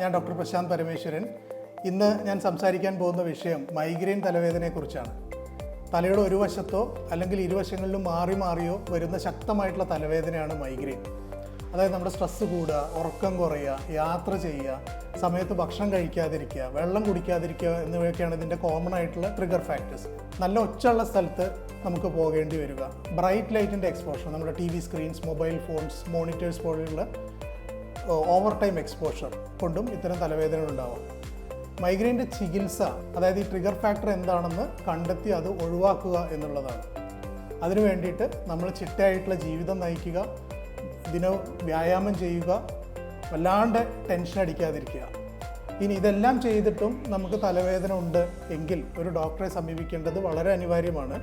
ഞാൻ ഡോക്ടർ പ്രശാന്ത് പരമേശ്വരൻ. ഇന്ന് ഞാൻ സംസാരിക്കാൻ പോകുന്ന വിഷയം മൈഗ്രെയിൻ തലവേദനയെക്കുറിച്ചാണ്. തലയുടെ ഒരു വശത്തോ അല്ലെങ്കിൽ ഇരുവശങ്ങളിലും മാറി മാറിയോ വരുന്ന ശക്തമായിട്ടുള്ള തലവേദനയാണ് മൈഗ്രെയിൻ. അതായത് നമ്മുടെ സ്ട്രെസ്സ് കൂടുക ഉറക്കം കുറയുക യാത്ര ചെയ്യുക സമയത്ത് ഭക്ഷണം കഴിക്കാതിരിക്കുക വെള്ളം കുടിക്കാതിരിക്കുക എന്നിവയൊക്കെയാണ് ഇതിന്റെ കോമൺ ആയിട്ടുള്ള ട്രിഗർ ഫാക്ടേഴ്സ് നല്ല ഒച്ചയുള്ള സ്ഥലത്ത് നമുക്ക് പോകേണ്ടി വരിക. ബ്രൈറ്റ് ലൈറ്റിന്റെ എക്സ്പോഷർ നമ്മുടെ T V screens mobile phones monitors പോലെയുള്ള ഓവർ ടൈം എക്സ്പോഷർ കൊണ്ടും ഇത്തരം തലവേദനകൾ ഉണ്ടാവാം മൈഗ്രെയിന്റെ ചികിത്സ അതായത് ഈ ട്രിഗർ ഫാക്ടർ എന്താണെന്ന് കണ്ടെത്തി അത് ഒഴിവാക്കുക എന്നുള്ളതാണ്. അതിനു വേണ്ടിയിട്ട് നമ്മൾ ചിട്ടയായിട്ടുള്ള ജീവിതം നയിക്കുക ദിന വ്യായാമം ചെയ്യുക വല്ലാണ്ട് ടെൻഷൻ അടിക്കാതിരിക്കുക. ഇനി ഇതെല്ലാം ചെയ്തിട്ടും നമുക്ക് തലവേദന ഉണ്ട് എങ്കിൽ ഒരു ഡോക്ടറെ സമീപിക്കേണ്ടത് വളരെ അനിവാര്യമാണ്.